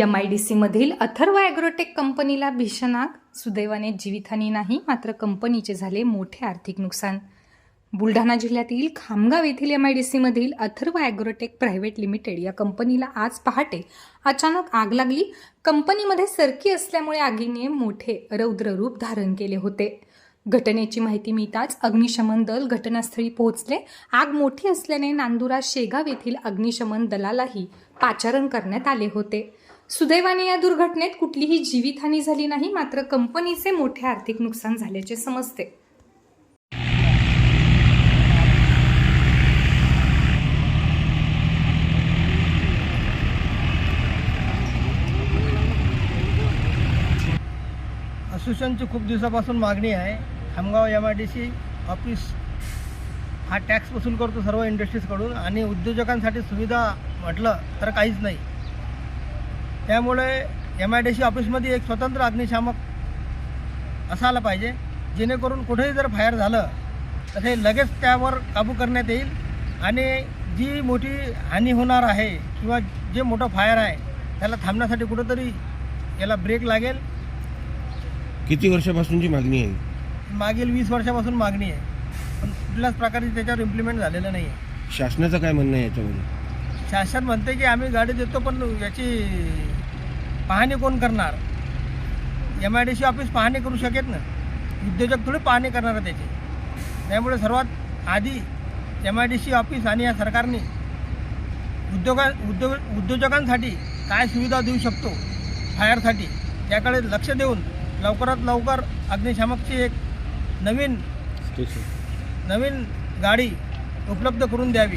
M I D सीमधील Atharva agrotech कंपनीला भीषण आग सुदैवाने जीवितहानी नाही मात्र कंपनीचे झाले मोठे आर्थिक नुकसान. बुलढाणा जिल्ह्यातील खामगाव येथील एम आय डी सीमधील अथर्व ॲग्रोटेक प्रायव्हेट लिमिटेड या कंपनीला आज पहाटे अचानक आग लागली. कंपनीमध्ये सरकी असल्यामुळे आगीने मोठे रौद्र रूप धारण केले होते. घटनेची माहिती मिळताच अग्निशमन दल घटनास्थळी पोहोचले. आग मोठी असल्याने नांदुरा शेगाव येथील अग्निशमन दलालाही पाचारण करण्यात आले होते. सुदैवाने या दुर्घटनेत कुठलीही जीवितहानी झाली नाही मात्र कंपनीचे मोठे आर्थिक नुकसान झाल्याचे समजते. असोसिएशनची खूप दिवसापासून मागणी आहे. Khamgaon M I D C office हा टॅक्स वसूल करतो सर्व इंडस्ट्रीजकडून आणि उद्योजकांसाठी सुविधा म्हटलं तर काहीच नाही. त्यामुळे एम आय डी सी ऑफिसमध्ये एक स्वतंत्र अग्निशामक असायला पाहिजे. जेणेकरून कुठेही जर फायर झालं तर हे लगेच त्यावर काबू करण्यात येईल. आणि जी मोठी हानी होणार आहे किंवा जे मोठं फायर आहे त्याला थांबण्यासाठी कुठंतरी याला ब्रेक लागेल. किती वर्षापासूनची मागणी आहे? मागील वीस वर्षापासून मागणी आहे. पण कुठल्याच प्रकारे त्याच्यावर इम्प्लिमेंट झालेलं नाही आहे शासनाचं काय म्हणणं आहे याच्यामध्ये? शासन म्हणते की आम्ही गाडी देतो पण याची पाहणी कोण करणार? M I D C office पाहणी करू शकेत ना? उद्योजक थोडी पाहणी करणार त्याची. त्यामुळे सर्वात आधी M I D C office आणि या सरकारने उद्योगा उद्योग उद्योजकांसाठी काय सुविधा देऊ शकतो? फायरसाठी याकडे लक्ष देऊन लवकरात लवकर अग्निशामकची एक नवीन नवीन गाडी उपलब्ध करून द्यावी.